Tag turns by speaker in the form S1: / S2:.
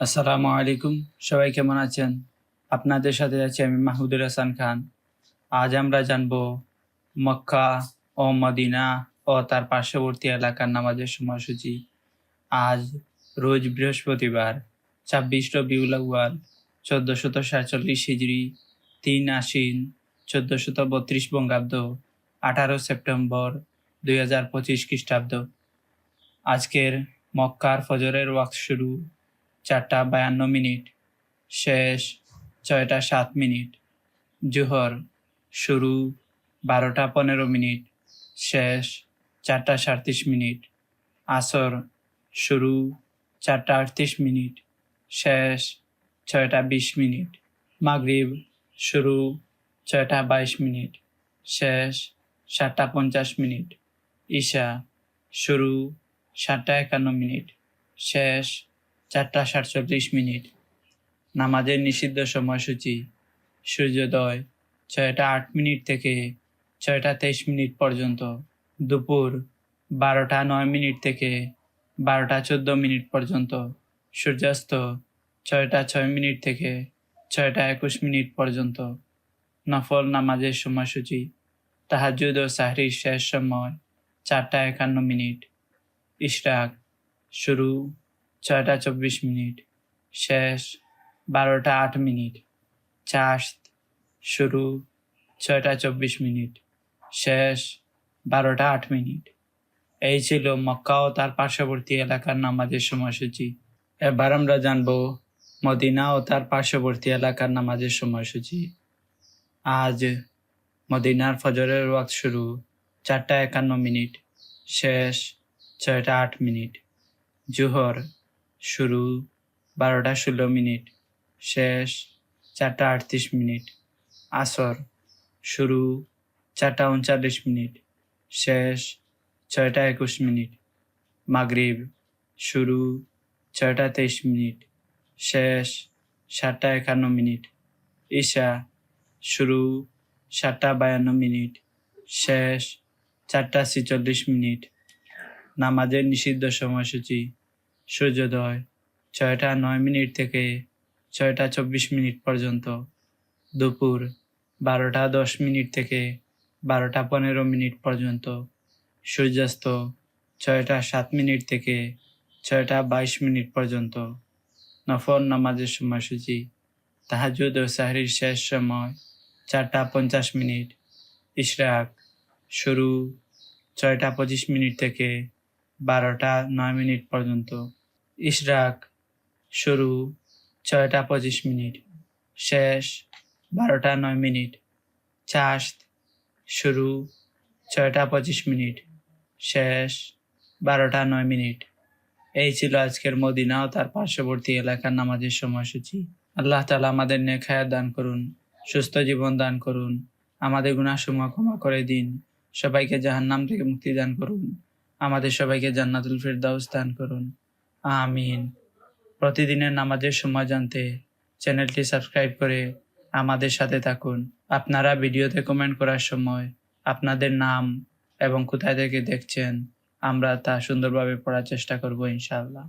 S1: আসসালামু আলাইকুম। সবাই কেমন আছেন? আপনাদের সাথে আছি আমি মাহমুদুল হাসান খান। আজ আমরা জানব মক্কা ও মদিনা ও তার পার্শ্ববর্তী এলাকার নামাজের সময়সূচি। আজ রোজ বৃহস্পতিবার, ছাব্বিশ রবিউল আউয়াল, চোদ্দশত সাতচল্লিশ হিজড়ি তিন আশ্বিন, চোদ্দশত বত্রিশ বঙ্গাব্দ, আঠারো সেপ্টেম্বর দুই হাজার পঁচিশ খ্রিস্টাব্দ। আজকের মক্কার ফজরের ওয়াক্ত শুরু। চারটা বায়ান্ন মিনিট, শেষ ছয়টা সাত মিনিট, জোহর শুরু বারোটা পনেরো মিনিট, শেষ চারটা সাঁত্রিশ মিনিট, আসর শুরু চারটা আটত্রিশ মিনিট, শেষ ছয়টা বিশ মিনিট, মাগরিব শুরু ছয়টা বাইশ মিনিট, শেষ সাতটা পঞ্চাশ মিনিট, ঈশা শুরু সাতটা একান্ন মিনিট, শেষ চারটা সাতচল্লিশ মিনিট। নামাজের নিষিদ্ধ সময়সূচি, সূর্যোদয়, ছয়টা আট মিনিট থেকে ছয়টা তেইশ মিনিট পর্যন্ত। দুপুর বারোটা নয় মিনিট থেকে বারোটা চোদ্দ মিনিট পর্যন্ত। সূর্যাস্ত ছয়টা ছয় মিনিট থেকে ছয়টা একুশ মিনিট পর্যন্ত। নফল নামাজের সময়সূচি তাহাজুদ ও সাহরির শেষ সময় চারটা একান্ন মিনিট। ইশরাক, শুরু। ছয়টা চব্বিশ মিনিট, শেষ বারোটা আট মিনিট, চাষ শুরু ছয়টা চব্বিশ মিনিট, শেষ বারোটা আট মিনিট। এই ছিল মক্কা ও তার পার্শ্ববর্তী এলাকার নামাজের সময়সূচি। এবার আমরা জানব মদিনা ও তার পার্শ্ববর্তী এলাকার নামাজের সময়সূচি। আজ মদিনার ফজরের ওয়াক্ত শুরু চারটা একান্ন মিনিট, শেষ ছয়টা আট মিনিট। জোহর শুরু, বারোটা ষোলো মিনিট, শেষ, চারটা আটত্রিশ মিনিট, আসর, শুরু, চারটা উনচাল্লিশ মিনিট, শেষ, ছয়টা একুশ মিনিট, মাগরিব, শুরু, ছয়টা তেইশ মিনিট, শেষ, সাতটা একান্ন মিনিট, ঈশা, শুরু, সাতটা বায়ান্ন মিনিট, শেষ, চারটা ছেচল্লিশ মিনিট, নামাজের নিষিদ্ধ সময়সূচি সূর্যোদয়, ছয়টা নয় মিনিট থেকে ছয়টা চব্বিশ মিনিট পর্যন্ত। দুপুর বারোটা দশ মিনিট থেকে বারোটা পনেরো মিনিট পর্যন্ত। সূর্যাস্ত ছয়টা সাত মিনিট থেকে ছয়টা বাইশ মিনিট পর্যন্ত। নফর নামাজের সময়সূচি। তাহাজুদ ও সাহরির শেষ সময় চারটা পঞ্চাশ মিনিট। ইশরাক শুরু ছয়টা পঁচিশ মিনিট থেকে বারোটা নয় মিনিট পর্যন্ত। ইশরাক, শুরু ছয়টা পঁচিশ মিনিট, শেষ বারোটা নয় মিনিট চাষ শুরু ছয়টা পঁচিশ মিনিট, শেষ বারোটা নয় মিনিট। এই ছিল আজকের মদিনা ও তার পার্শ্ববর্তী এলাকার নামাজের সময়সূচি। আল্লাহ তালা আমাদের নেখায়া দান করুন, সুস্থ জীবন দান করুন, আমাদের গুণাসমূহ ক্ষমা করে দিন, সবাইকে জাহান্নাম থেকে মুক্তি দান করুন, আমাদের সবাইকে জান্নাতুল ফিরদাউস দান করুন। আমিন। প্রতিদিনের নামাজের সময় জানতে চ্যানেলটি সাবস্ক্রাইব করে আমাদের সাথে থাকুন। আপনারা ভিডিওতে কমেন্ট করার সময় আপনাদের নাম এবং কোথায় থেকে দেখছেন, আমরা তা সুন্দরভাবে পড়ার চেষ্টা করব ইনশাআল্লাহ।